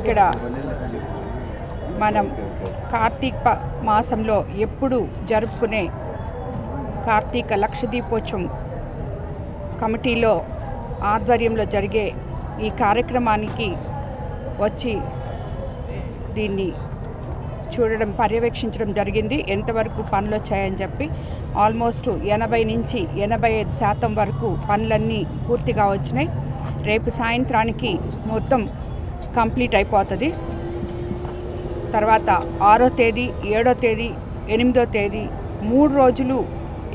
ఇక్కడ మనం కార్తీక మాసంలో ఎప్పుడు జరుపుకునే కార్తీక లక్షదీపోత్సవం కమిటీలో ఆధ్వర్యంలో జరిగే ఈ కార్యక్రమానికి వచ్చి దీన్ని చూడడం పర్యవేక్షించడం జరిగింది. ఎంతవరకు పనులు వచ్చాయని చెప్పి ఆల్మోస్ట్ ఎనభై నుంచి ఎనభై ఐదు శాతం వరకు పనులన్నీ పూర్తిగా వచ్చినాయి. రేపు సాయంత్రానికి మొత్తం కంప్లీట్ అయిపోతుంది. తర్వాత ఆరో తేదీ ఏడో తేదీ ఎనిమిదో తేదీ మూడు రోజులు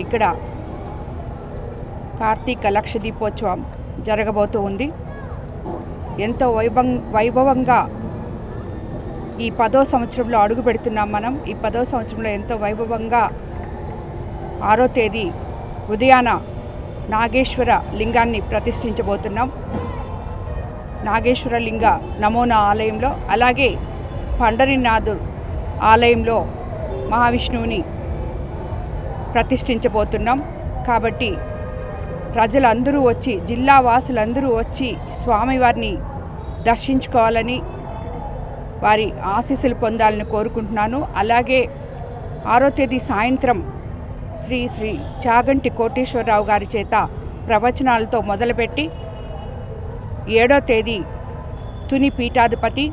ఇక్కడ కార్తీక లక్ష దీపోత్సవం జరగబోతూ ఉంది. ఎంతో వైభవం వైభవంగా ఈ పదో సంవత్సరంలో అడుగు పెడుతున్నాం మనం. ఈ పదో సంవత్సరంలో ఎంతో వైభవంగా ఆరో తేదీ ఉదయాన నాగేశ్వర లింగాన్ని ప్రతిష్ఠించబోతున్నాం. నాగేశ్వర లింగ నమూనా ఆలయంలో అలాగే పండరినాథుడు ఆలయంలో మహావిష్ణువుని ప్రతిష్ఠించబోతున్నాం. కాబట్టి ప్రజలందరూ వచ్చి జిల్లా వాసులందరూ వచ్చి స్వామివారిని దర్శించుకోవాలని వారి ఆశీస్సులు పొందాలని కోరుకుంటున్నాను. అలాగే ఆరో తేదీ సాయంత్రం శ్రీ శ్రీ చాగంటి కోటేశ్వరరావు గారి చేత ప్రవచనాలతో మొదలుపెట్టి ఏడో తేదీ తుని పీఠాధిపతి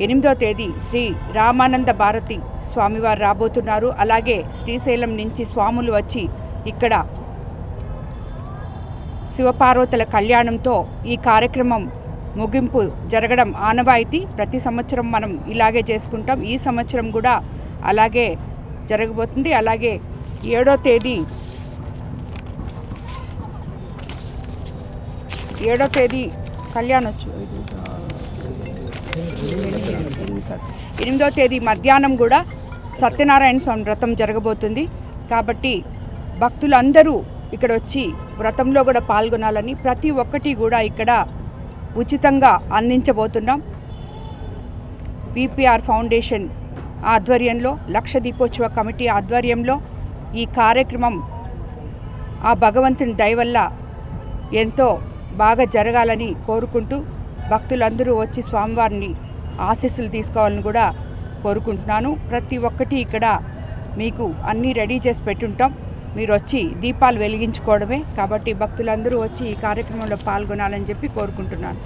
ఎనిమిదో తేదీ శ్రీ రామానంద భారతి స్వామివారు రాబోతున్నారు. అలాగే శ్రీశైలం నుంచి స్వాములు వచ్చి ఇక్కడ శివపార్వతుల కళ్యాణంతో ఈ కార్యక్రమం ముగింపు జరగడం ఆనవాయితీ. ప్రతి సంవత్సరం మనం ఇలాగే చేసుకుంటాం. ఈ సంవత్సరం కూడా అలాగే జరగబోతుంది. అలాగే ఏడో తేదీ ఏడో తేదీ కళ్యాణోత్సవం ఎనిమిదో తేదీ మధ్యాహ్నం కూడా సత్యనారాయణ స్వామి వ్రతం జరగబోతుంది. కాబట్టి భక్తులందరూ ఇక్కడ వచ్చి వ్రతంలో కూడా పాల్గొనాలని ప్రతి ఒక్కటి కూడా ఇక్కడ ఉచితంగా అందించబోతున్నాం. విపిఆర్ ఫౌండేషన్ ఆధ్వర్యంలో లక్ష దీపోత్సవ కమిటీ ఆధ్వర్యంలో ఈ కార్యక్రమం ఆ భగవంతుని దయవల్ల ఎంతో బాగా జరగాలని కోరుకుంటూ భక్తులందరూ వచ్చి స్వామివారిని ఆశీస్సులు తీసుకోవాలని కూడా కోరుకుంటున్నాను. ప్రతి ఒక్కటి ఇక్కడ మీకు అన్నీ రెడీ చేసి పెట్టుంటాం. మీరు వచ్చి దీపాలు వెలిగించుకోవడమే కాబట్టి భక్తులందరూ వచ్చి ఈ కార్యక్రమంలో పాల్గొనాలని చెప్పి కోరుకుంటున్నాను.